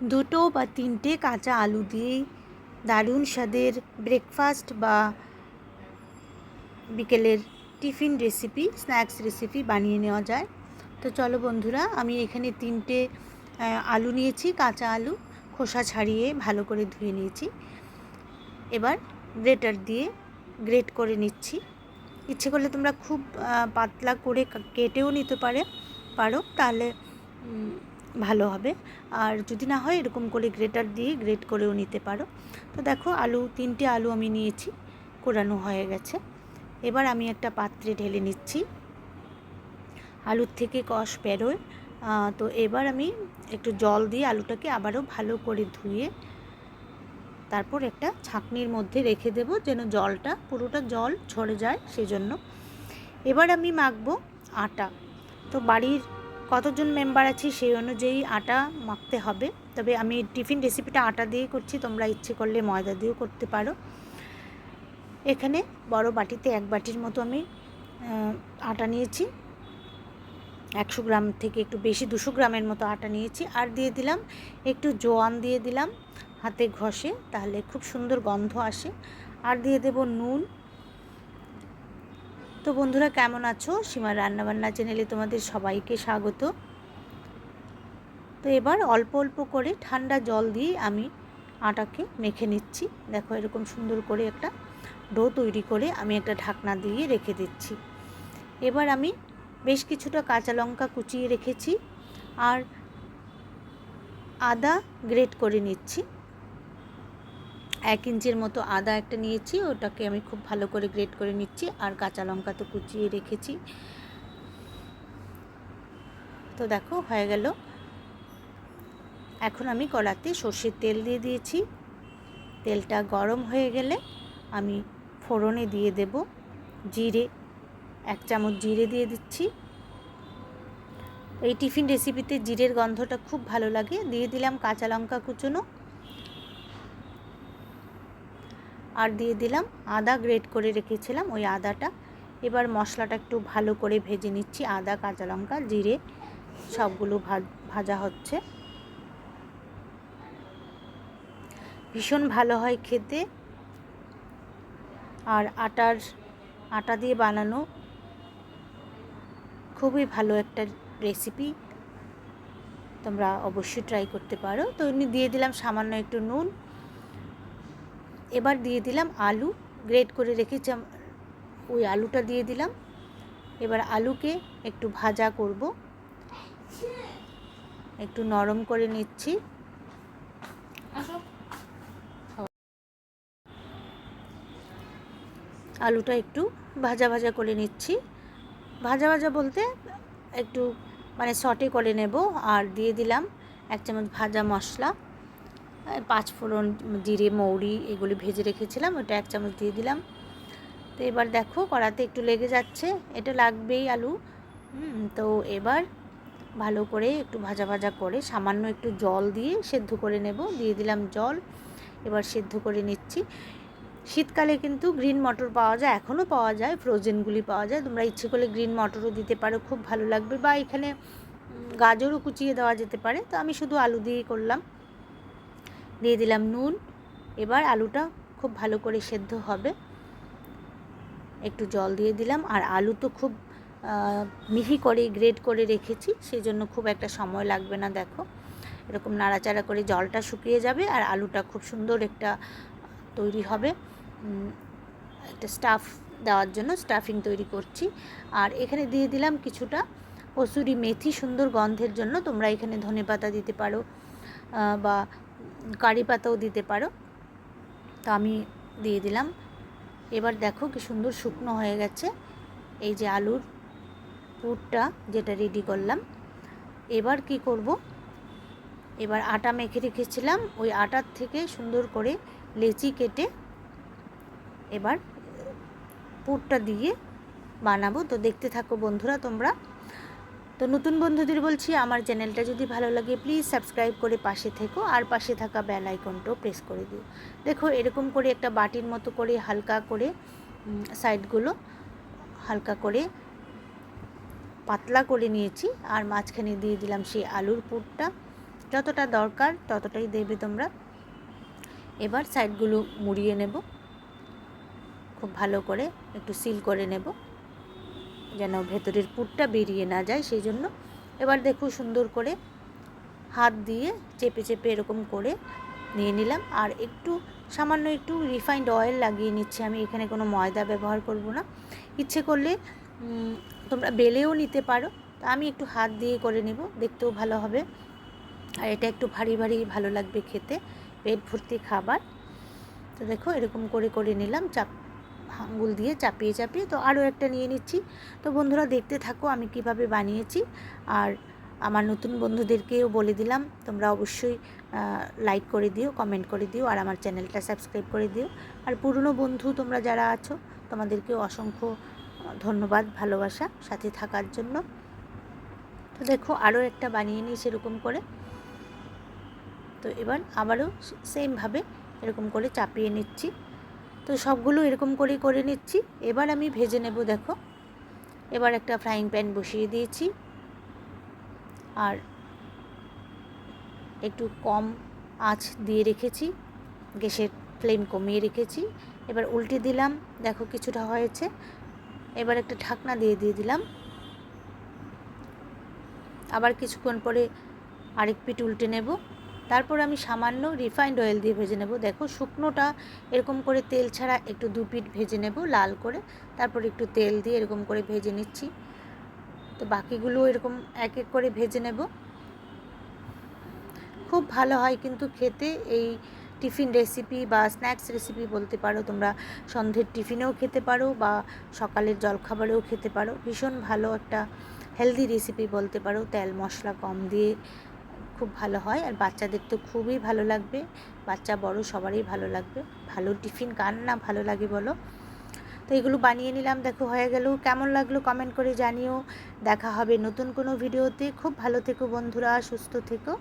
দুটো বা তিনটে কাঁচা আলু দিয়েই দারুণ স্বাদের ব্রেকফাস্ট বা বিকেলের টিফিন রেসিপি স্ন্যাক্স রেসিপি বানিয়ে নেওয়া যায়। তো চলো বন্ধুরা, আমি এখানে তিনটে আলু নিয়েছি, কাঁচা আলু, খোসা ছাড়িয়ে ভালো করে ধুয়ে নিয়েছি। এবার গ্রেটার দিয়ে গ্রেট করে নিচ্ছি। ইচ্ছে করলে তোমরা খুব পাতলা করে কেটেও নিতে পারে, পারো। তাহলে ভালো হবে। আর যদি না হয় এরকম করে গ্রেটার দিয়ে গ্রেট করেও নিতে পারো। তো দেখো আলু তিনটে আলু আমি নিয়েছি কোরানো হয়ে গেছে। এবার আমি একটা পাত্রে ঢেলে নিচ্ছি। আলুর থেকে কষ আহ, তো এবার আমি একটু জল দিয়ে আলুটাকে আবারও ভালো করে ধুয়ে তারপর একটা ছাঁকনির মধ্যে রেখে দেবো যেন জলটা পুরোটা জল ঝরে যায় সেজন্য। এবার আমি মাখবো আটা। তো বাড়ির কতজন মেম্বার আছি সেই অনুযায়ী আটা মাখতে হবে। তবে আমি টিফিন রেসিপিটা আটা দিয়ে করছি, তোমরা ইচ্ছে করলে ময়দা দিয়েও করতে পারো। এখানে বড় বাটিতে এক বাটির মতো আমি আটা নিয়েছি। একশো গ্রাম থেকে একটু বেশি, দুশো গ্রামের মতো আটা নিয়েছি। আর দিয়ে দিলাম, একটু জোয়ান দিয়ে দিলাম হাতে ঘষে, তাহলে খুব সুন্দর গন্ধ আসে। আর দিয়ে দেব নুন তো বন্ধুরা, কেমন আছো? সীমার রান্নাবান্না চ্যানেলে তোমাদের সবাইকে স্বাগত। তো এবার অল্প অল্প করে ঠান্ডা জল দিয়ে আমি আটাকে মেখে নিচ্ছি। দেখো, এরকম সুন্দর করে একটা ডো তৈরি করে আমি একটা ঢাকনা দিয়ে রেখে দিচ্ছি। এবার আমি বেশ কিছুটা কাঁচা লঙ্কা কুচিয়ে রেখেছি আর আদা গ্রেট করে নিচ্ছি। এক ইঞ্চির মতো আদা একটা নিয়েছি, ওটাকে আমি খুব ভালো করে গ্রেট করে নিচ্ছি আর কাঁচা লঙ্কা তো কুচিয়ে রেখেছি। তো দেখো, হয়ে গেল। এখন আমি কড়াতে সর্ষের তেল দিয়ে দিয়েছি। তেলটা গরম হয়ে গেলে আমি ফোড়নে দিয়ে দেব জিরে। এক চামচ জিরে দিয়ে দিচ্ছি। এই টিফিন রেসিপিতে জিরের গন্ধটা খুব ভালো লাগে। দিয়ে দিলাম কাঁচা লঙ্কা কুচোনো। আর দিয়ে দিলাম আদা গ্রেট করে রেখেছিলাম ওই আদাটা। এবার মশলাটা একটু ভালো করে ভেজে নিচ্ছি, আদা, কাঁচা লঙ্কা, জিরে, সবগুলো ভাজ- হচ্ছে। ভীষণ ভালো হয় খেতে। আর আটার, আটা দিয়ে বানানো খুবই ভালো একটা রেসিপি তোমরা অবশ্যই ট্রাই করতে পারো। তো দিয়ে দিলাম সামান্য একটু নুন এবার দিয়ে দিলাম আলু গ্রেট করে রেখেছি ওই আলুটা দিয়ে দিলাম। এবার আলুকে একটু ভাজা করব। একটু নরম করে নিচ্ছি। আলুটা একটু ভাজা ভাজা করে নিচ্ছি। ভাজা ভাজা বলতে একটু মানে সটে করে নেব। আর দিয়ে দিলাম এক চামচ ভাজা মশলা। এই পাঁচ ফোড়ন জিরে, মৌরি এগুলি ভেজে রেখেছিলাম, ওটা এক চামচ দিয়ে দিলাম। তো এবার দেখো কড়াতে একটু লেগে যাচ্ছে, এটা লাগবেই আলু। তো এবার ভালো করে একটু ভাজা ভাজা করে সামান্য একটু জল দিয়ে সেদ্ধ করে নেব, দিয়ে দিলাম জল। এবার সেদ্ধ করে নিচ্ছি। শীতকালে কিন্তু গ্রিন মটর পাওয়া যায়, এখনও পাওয়া যায়, ফ্রোজেনগুলি পাওয়া যায়। তোমরা ইচ্ছে করলে গ্রিন মটরও দিতে পারো, খুব ভালো লাগবে। বা এখানে গাজরও কুচিয়ে দেওয়া যেতে পারে। তো আমি শুধু আলু দিয়েই করলাম। দিয়ে দিলাম নুন। এবার আলুটা খুব ভালো করে সেদ্ধ হবে। একটু জল দিয়ে দিলাম। আর আলু তো খুব মিহি করে গ্রেড করে রেখেছি সেই জন্য খুব একটা সময় লাগবে না, দেখো। এরকম নাড়াচাড়া করে জলটা শুকিয়ে যাবে আর আলুটা খুব সুন্দর একটা তৈরি হবে। একটা স্টাফ দেওয়ার জন্য স্টাফিং তৈরি করছি। আর এখানে দিয়ে দিলাম কিছুটা কসুরি মেথি, সুন্দর গন্ধের জন্য তোমরা এখানে ধনে পাতা দিতে পারো। বা কারি পাতাও দিতে পারো। তো আমি দিয়ে দিলাম। এবার দেখো কি সুন্দর শুকনো হয়ে গেছে। এই যে আলুর পুরটা যেটা রেডি করলাম। এবার কি করব? এবার আটা মেখে রেখেছিলাম। ওই আটার থেকে সুন্দর করে লেচি কেটে এবার পুরটা দিয়ে বানাবো। তো দেখতে থাকো বন্ধুরা তোমরা। তো নতুন বন্ধুদের বলছি, আমার চ্যানেলটা যদি ভালো লাগে প্লিজ সাবস্ক্রাইব করে পাশে থেকো আর পাশে থাকা বেল আইকনটাও প্রেস করে দিও। দেখো, এরকম করে একটা বাটির মতো করে হালকা করে সাইডগুলো হালকা করে পাতলা করে নিয়েছি আর মাঝখানে দিয়ে দিলাম সেই আলুর পুরটা। যতটা দরকার ততটাই দেবে তোমরা। এবার সাইডগুলো মুড়িয়ে নেব। খুব ভালো করে একটু সিল করে নেব। যেন ভেতরের পুরটা বেরিয়ে না যায়, সেই জন্য এবার দেখো সুন্দর করে হাত দিয়ে চেপে চেপে এরকম করে নিয়ে নিলাম। আর একটু সামান্য একটু রিফাইন্ড অয়েল লাগিয়ে নিচ্ছি আমি, এখানে কোনো ময়দা ব্যবহার করব না। ইচ্ছে করলে তোমরা বেলেও নিতে পারো। তা আমি একটু হাত দিয়ে করে নেব, দেখতেও ভালো হবে। আর এটা একটু ভারী ভারী ভালো লাগবে খেতে, পেট ভর্তি খাবার। তো দেখো এরকম করে করে নিলাম, চাপ আঙুল দিয়ে চাপিয়ে চাপিয়ে তো আরও একটা নিয়ে নিচ্ছি। তো বন্ধুরা দেখতে থাকো আমি কীভাবে বানিয়েছি। আর আমার নতুন বন্ধুদেরকেও বলে দিলাম, তোমরা অবশ্যই লাইক করে দিও কমেন্ট করে দিও, আর আমার চ্যানেলটা সাবস্ক্রাইব করে দিও। আর পুরনো বন্ধু তোমরা যারা আছো তোমাদেরকেও অসংখ্য ধন্যবাদ, ভালোবাসা সাথে থাকার জন্য। তো দেখো, আরও একটা বানিয়ে নিই সেরকম করে। তো এবার আবারও সেমভাবে এরকম করে চাপিয়ে নিচ্ছি। তো সবগুলো এরকম করেই করে নিচ্ছি। এবার আমি ভেজে নেব, দেখো। এবার একটা ফ্রাইং প্যান বসিয়ে দিয়েছি। আর একটু কম আঁচ দিয়ে রেখেছি, গ্যাসের ফ্লেম কমিয়ে রেখেছি। এবার উল্টে দিলাম, দেখো কিছুটা হয়েছে। এবার একটা ঢাকনা দিয়ে দিয়ে দিলাম। আবার কিছুক্ষণ পরে আরেক পিঠ উল্টে নেব। তারপর আমি সামান্য রিফাইন্ড অয়েল দিয়ে ভেজে নেব। দেখো শুকনোটা এরকম করে তেল ছাড়া একটু দু পিঠ ভেজে নেব লাল করে। তারপর একটু তেল দিয়ে এরকম করে ভেজে নিচ্ছি। তো বাকিগুলো এরকম এক এক করে ভেজে নেব। খুব ভালো হয় কিন্তু খেতে। এই টিফিন রেসিপি বা স্ন্যাক্স রেসিপি বলতে পারো, তোমরা সন্ধ্যের টিফিনেও খেতে পারো বা সকালের জলখাবারেও খেতে পারো। ভীষণ ভালো একটা হেলদি রেসিপি বলতে পারো। তেল মশলা কম দিয়ে খুব ভালো হয় আর বাচ্চাদের তো খুবই ভালো লাগবে। বাচ্চা, বড় সবারই ভালো লাগবে। ভালো টিফিন কার না ভালো লাগে বলো? তো এগুলো বানিয়ে নিলাম, দেখো হয়ে গেল। কেমন লাগল কমেন্ট করে জানিও। দেখা হবে নতুন কোনো ভিডিওতে খুব ভালো থেকো বন্ধুরা, সুস্থ থেকো।